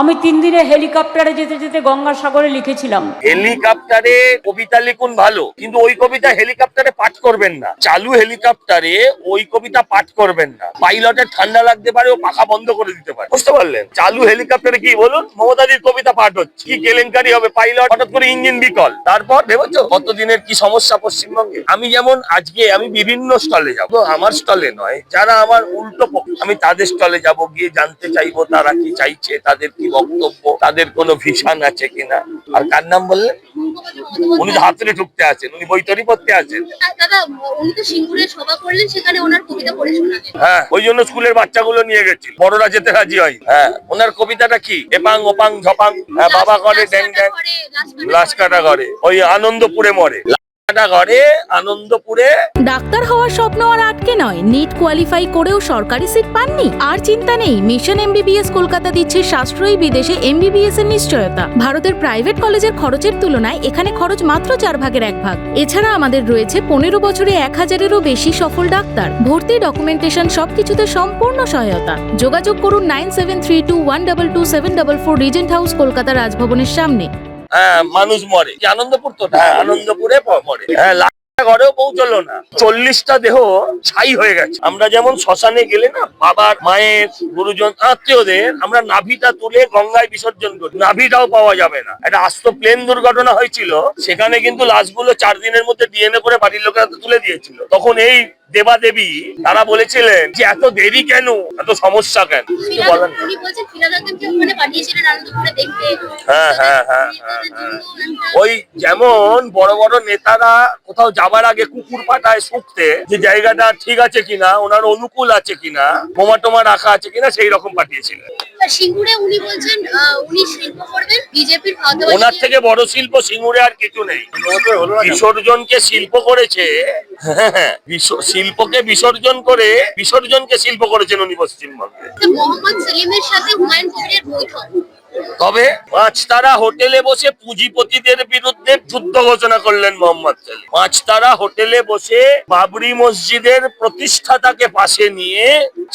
আমি তিন দিনে হেলিকপ্টারে যেতে যেতে গঙ্গাসাগরে লিখেছিলাম। হেলিকপ্টারে কবিতা লিখুন ভালো, কিন্তু ওই কবিতা হেলিকপ্টারে পাঠ করবেন না। চালু হেলিকপ্টারে ওই কবিতা পাঠ করবেন না। পাইলটের ঠান্ডা লাগতে পারে, ও পাখা বন্ধ করে দিতে পারে। বুঝতে পারলেন? চালু হেলিকপ্টারে কি বলুন? মমতাদির কবিতা পাঠ হচ্ছে। কি কেলেঙ্কারি হবে? পাইলট হঠাৎ করে ইঞ্জিন বিকল। তারপর ভেবেছো? কতদিনের কি সমস্যা পশ্চিমবঙ্গে? আমি যেমন আজকে আমি বিভিন্ন স্টলে যাব। আমার স্টলে নয়, যারা আমার উল্টো পক্ষ, আমি তাদের স্টলে যাব, গিয়ে জানতে চাইব তারা কি চাইছে, তাদের কি বক্তব্য, তাদের কোনো ভিশন আছে কিনা। আর কার নাম বললেন উনি তো হাতুড়ে ঢুকতে আছেন উনি বৈতরি পড়তে আছেন। হ্যাঁ ওই জন্য স্কুলের বাচ্চাগুলো নিয়ে গেছিল। বড়রা যেতে রাজি হয় হ্যাঁ ওনার কবিতাটা কি? এপাং ওপাং ঝপাং হ্যাঁ বাবা করে ড্যাং ড্যাং। লাশ কাটা করে ওই আনন্দপুরে মরে। লাশ কাটা ঘরে আনন্দপুরে। ডাক্তার হওয়ার স্বপ্ন আর আটকে নয়। নিট কোয়ালিফাই করেও সরকারি সিট পাননি। আর চিন্তা নেই মিশন এমবিবিএস কলকাতা দিচ্ছে সাশ্রয়ী বিদেশে এমবিবিএস এর নিশ্চয়তা। ভারতের প্রাইভেট কলেজের খরচের তুলনায় এখানে খরচ মাত্র চার ভাগের এক ভাগ। এছাড়া আমাদের রয়েছে পনেরো বছরে এক হাজারেরও বেশি সফল ডাক্তার। ভর্তি ডকুমেন্টেশন সবকিছুতে সম্পূর্ণ সহায়তা। যোগাযোগ করুন nine seven three two one double two seven double four Regent House Kolkata রাজভবনের সামনে। হ্যাঁ মানুষ মরে। আনন্দপুর তো হ্যাঁ আনন্দপুরে মরে। হ্যাঁ ঘরেও পৌঁছলো না। চল্লিশটা দেহ ছাই হয়ে গেছে। আমরা যেমন শ্মশানে গেলে না, বাবার, মায়ের, গুরুজন, আত্মীয়দের আমরা নাভিটা তুলে গঙ্গায় বিসর্জন করি। নাভিটাও পাওয়া যাবে না। একটা আস্ত প্লেন দুর্ঘটনা হয়েছিল, সেখানে কিন্তু লাশগুলো চার দিনের মধ্যে ডিএনএ করে বাড়ির লোকেরা তুলে দিয়েছিল। তখন এই দেবা দেবী তারা বলেছিলেন যে এত দেরি কেন? এত সমস্যা কেন? হ্যাঁ, হ্যাঁ, হ্যাঁ, হ্যাঁ, হ্যাঁ। ওই যেমন বড় বড় নেতারা কোথাও যাবার আগে কুকুর পাঠায় শুকতে যে জায়গাটা ঠিক আছে কিনা ওনার অনুকূল আছে কিনা বোমা টোমা রাখা আছে কিনা সেই রকম পাঠিয়েছিলেন। সিঙ্গুরে উনি বলছেন উনি শিল্প করবেন বিজেপির ওনার থেকে বড় শিল্প সিঙ্গুরে আর কিছু নেই। বিসর্জনকে শিল্প করেছে হ্যাঁ, শিল্পকে বিসর্জন করে বিসর্জনকে শিল্প করেছেন উনি পশ্চিমবঙ্গে। মোহাম্মদ সেলিমের সাথে হুমায়ুন কবিরের বৈঠক। তবে পাঁচতারা হোটেলে বসে পুঁজিপতিদের বিরুদ্ধে যুদ্ধ ঘোষণা করলেন মোহাম্মদ পাঁচ পাঁচতারা হোটেলে বসে বাবরি মসজিদের প্রতিষ্ঠাতাকে পাশে নিয়ে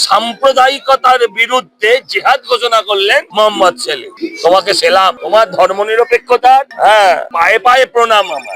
সাম্প্রদায়িকতার বিরুদ্ধে জেহাদ ঘোষণা করলেন মোহাম্মদ সেলিম তোমাকে সেলাম, তোমার ধর্মনিরপেক্ষতার হ্যাঁ পায়ে পায়ে প্রণাম আমার।